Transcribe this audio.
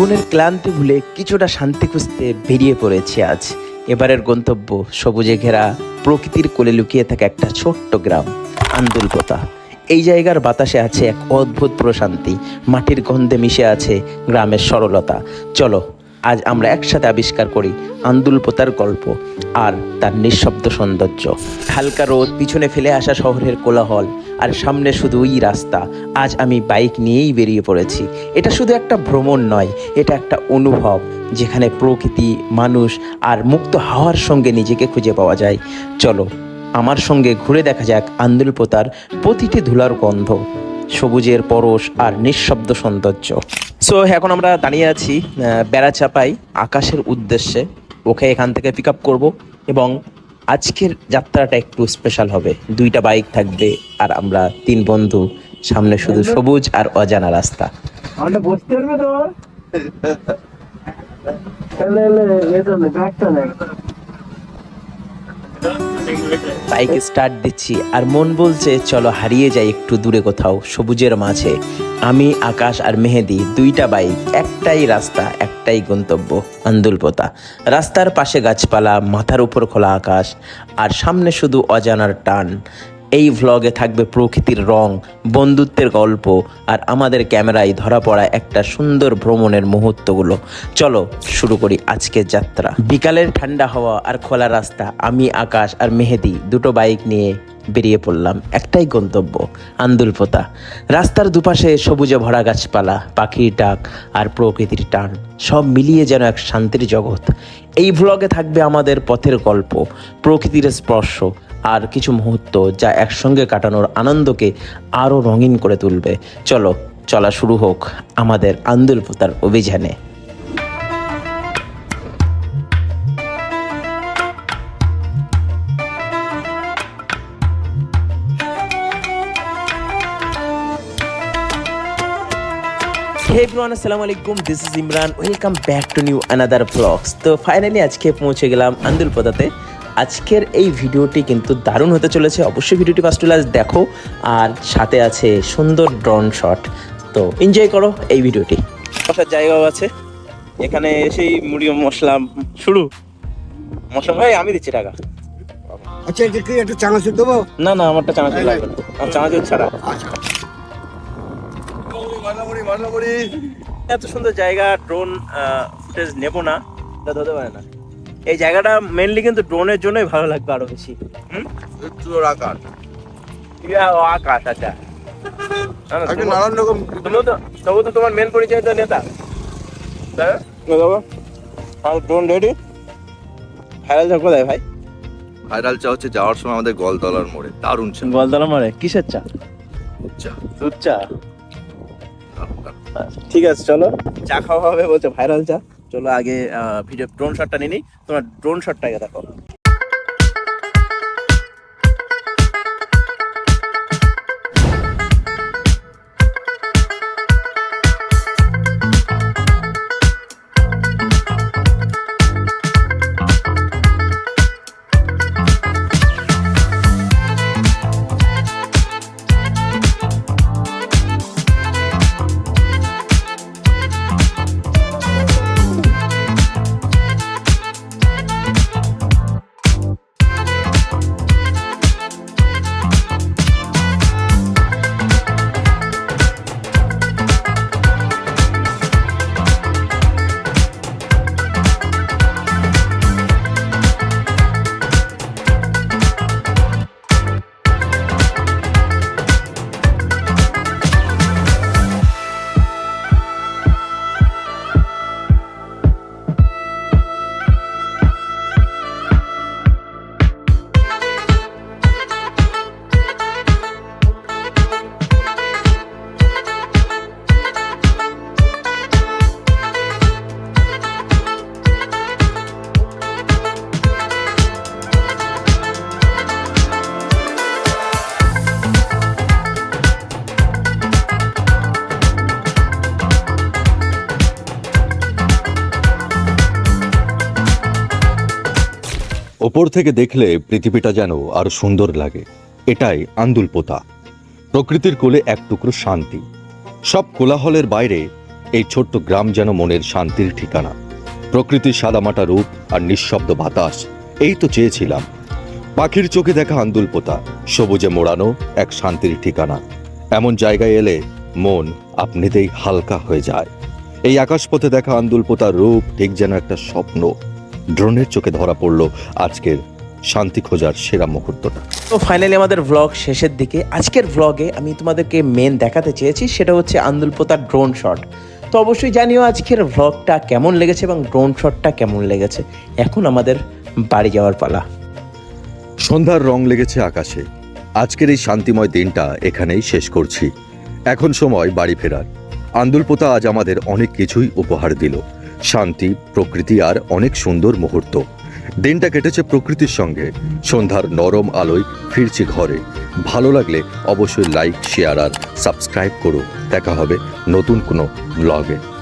জীবনের ক্লান্তি ভুলে কিছুটা শান্তি খুঁজতে বেরিয়ে পড়েছে আজ। এবারের গন্তব্য সবুজে ঘেরা, প্রকৃতির কোলে লুকিয়ে থাকা একটা ছোট্ট গ্রাম আন্দুলপোতা এই জায়গার বাতাসে আছে এক অদ্ভুত প্রশান্তি, মাটির গন্ধে মিশে আছে গ্রামের সরলতা। চলো আজ আমরা একসাথে আবিষ্কার করি আন্দুলপোতার গল্প আর তার নিঃশব্দ সৌন্দর্য। হালকা রোদ, পিছনে ফেলে আসা শহরের কোলাহল আর সামনে শুধুই রাস্তা। আজ আমি বাইক নিয়েই বেরিয়ে পড়েছি। এটা শুধু একটা ভ্রমণ নয়, এটা একটা অনুভব যেখানে প্রকৃতি, মানুষ আর মুক্ত হাওয়ার সঙ্গে নিজেকে খুঁজে পাওয়া যায়। চলো, আমার সঙ্গে ঘুরে দেখা যাক আন্দুলপোতার প্রতিটি ধুলার গন্ধ, সবুজের পরশ আর নিঃশব্দ সৌন্দর্য। সো এখন আমরা দাঁড়িয়ে আছি আহ, বেড়াচাপাই আকাশের উদ্দেশ্যে। ওকে এখান থেকে পিক আপ করব এবং আজকের যাত্রাটা একটু স্পেশাল হবে। দুইটা বাইক থাকবে আর আমরা তিন বন্ধু সামনে শুধু সবুজ আর অজানা রাস্তা। বসতে পারবে তো? বাইক স্টার্ট দিচ্ছি, আর মন বলছে, চলো হারিয়ে যাই একটু দূরে কোথাও, সবুজের মাঝে। আমি, আকাশ আর মেহেদি দুইটা বাইক, একটাই রাস্তা, একটাই গন্তব্য, আন্দুলপোতা। রাস্তার পাশে গাছপালা, মাথার উপর খোলা আকাশ, আর সামনে শুধু অজানার টান। এই ভ্লগে থাকবে প্রকৃতির রং, বন্ধুত্বের গল্প আর আমাদের ক্যামেরায় ধরা পড়া একটা সুন্দর ভ্রমণের মুহূর্তগুলো। চলো শুরু করি আজকের যাত্রা। বিকালের ঠান্ডা হওয়া আর খোলা রাস্তা, আমি, আকাশ আর মেহেদি দুটো বাইক নিয়ে বেরিয়ে পড়লাম। একটাই গন্তব্য আন্দুলপোতা রাস্তার দুপাশে সবুজে ভরা গাছপালা, পাখির ডাক আর প্রকৃতির টান, সব মিলিয়ে যেন এক শান্তির জগৎ। এই ভ্লগে থাকবে আমাদের পথের গল্প, প্রকৃতির স্পর্শ আর কিছু মুহূর্ত যা একসঙ্গে কাটানোর আনন্দকে আরও রঙিন করে তুলবে। চলো, চলা শুরু হোক আমাদের আন্দুলপোতার অভিযানে। হে এভরিওয়ান আসসালামু আলাইকুম this is Imran welcome back to new another blogs তো ফাইনালি আজকে পৌঁছে গেলাম আন্দুলপদাতে আজকের এই ভিডিওটি কিন্তু দারুণ হতে চলেছে অবশ্যই ভিডিওটি ফার্স্ট ক্লাস দেখো আর সাথে আছে সুন্দর ড্রোন শট তো এনজয় করো এই ভিডিওটি বসার জায়গাও আছে এখানে এসেই মুড়ি মশলা শুরু মশলা ভাই আমি দিচ্ছি টাকা আচ্ছা এটা কি একটা চানাচুর দেবো না না আমারটা চানাচুর লাগবে না আমার চানাচুর ছাড়া আচ্ছা এত সুন্দর জায়গা ড্রোন ফুটেজ নেব না তা হতে পারে না এই জায়গাটা মেনলি কিন্তু ড্রোনের জন্যই ভালো লাগবে আরও বেশি। হুম? আকার। ইয়া, ও আকাশ আচ্ছা। নানান রকম তবু তো তবু তো তোমার মেন পরিচয় তো নেতা আর ড্রোন রেডি ভাইরাল চা কোথায় ভাই? ভাইরাল চা হচ্ছে যাওয়ার সময় আমাদের গলতলার মোড়ে। দারুণ চা গলতলা মারে কিসের চা? চা। দুধ। আচ্ছা, ঠিক আছে চলো। চা খাওয়া হবে বলছে ভাইরাল চা। চলো আগে ভিডিও ড্রোন শটটা নিই। তোমার ড্রোন শটটা আগে দেখো। ওপর থেকে দেখলে পৃথিবীটা যেন আরও সুন্দর লাগে। এটাই আন্দুলপোতা। প্রকৃতির কোলে এক টুকরো শান্তি। সব কোলাহলের বাইরে এই ছোট্ট গ্রাম যেন মনের শান্তির ঠিকানা। প্রকৃতির সাদামাটা রূপ আর নিঃশব্দ বাতাস, এই তো চেয়েছিলাম। পাখির চোখে দেখা আন্দুলপোতা, সবুজে মোড়ানো এক শান্তির ঠিকানা। এমন জায়গায় এলে মন আপনিতেই হালকা হয়ে যায়। এই আকাশপথে দেখা আন্দুলপোতার রূপ ঠিক যেন একটা স্বপ্ন। ড্রোনের চোখে ধরা পড়ল আজকের শান্তি খোঁজার সেরা মুহূর্তটা। তো ফাইনালি আমাদের ভ্লগ শেষের দিকে। আজকের ভ্লগে আমি তোমাদেরকে মেন দেখাতে চেয়েছি সেটা হচ্ছে আন্দুলপোতার ড্রোন শট তো অবশ্যই জানিও আজকের ভ্লগটা কেমন লেগেছে এবং ড্রোন শটটা কেমন লেগেছে। এখন আমাদের বাড়ি যাওয়ার পালা। সন্ধ্যার রং লেগেছে আকাশে। আজকের এই শান্তিময় দিনটা এখানেই শেষ করছি। এখন সময় বাড়ি ফেরার। আন্দুলপোতা আজ আমাদের অনেক কিছুই উপহার দিল। শান্তি, প্রকৃতি আর অনেক সুন্দর মুহূর্ত। দিনটা কেটেছে প্রকৃতির সঙ্গে। সন্ধ্যার নরম আলোয় ফিরছি ঘরে। ভালো লাগলে অবশ্যই লাইক, শেয়ার আর সাবস্ক্রাইব করো। দেখা হবে নতুন কোনো ব্লগে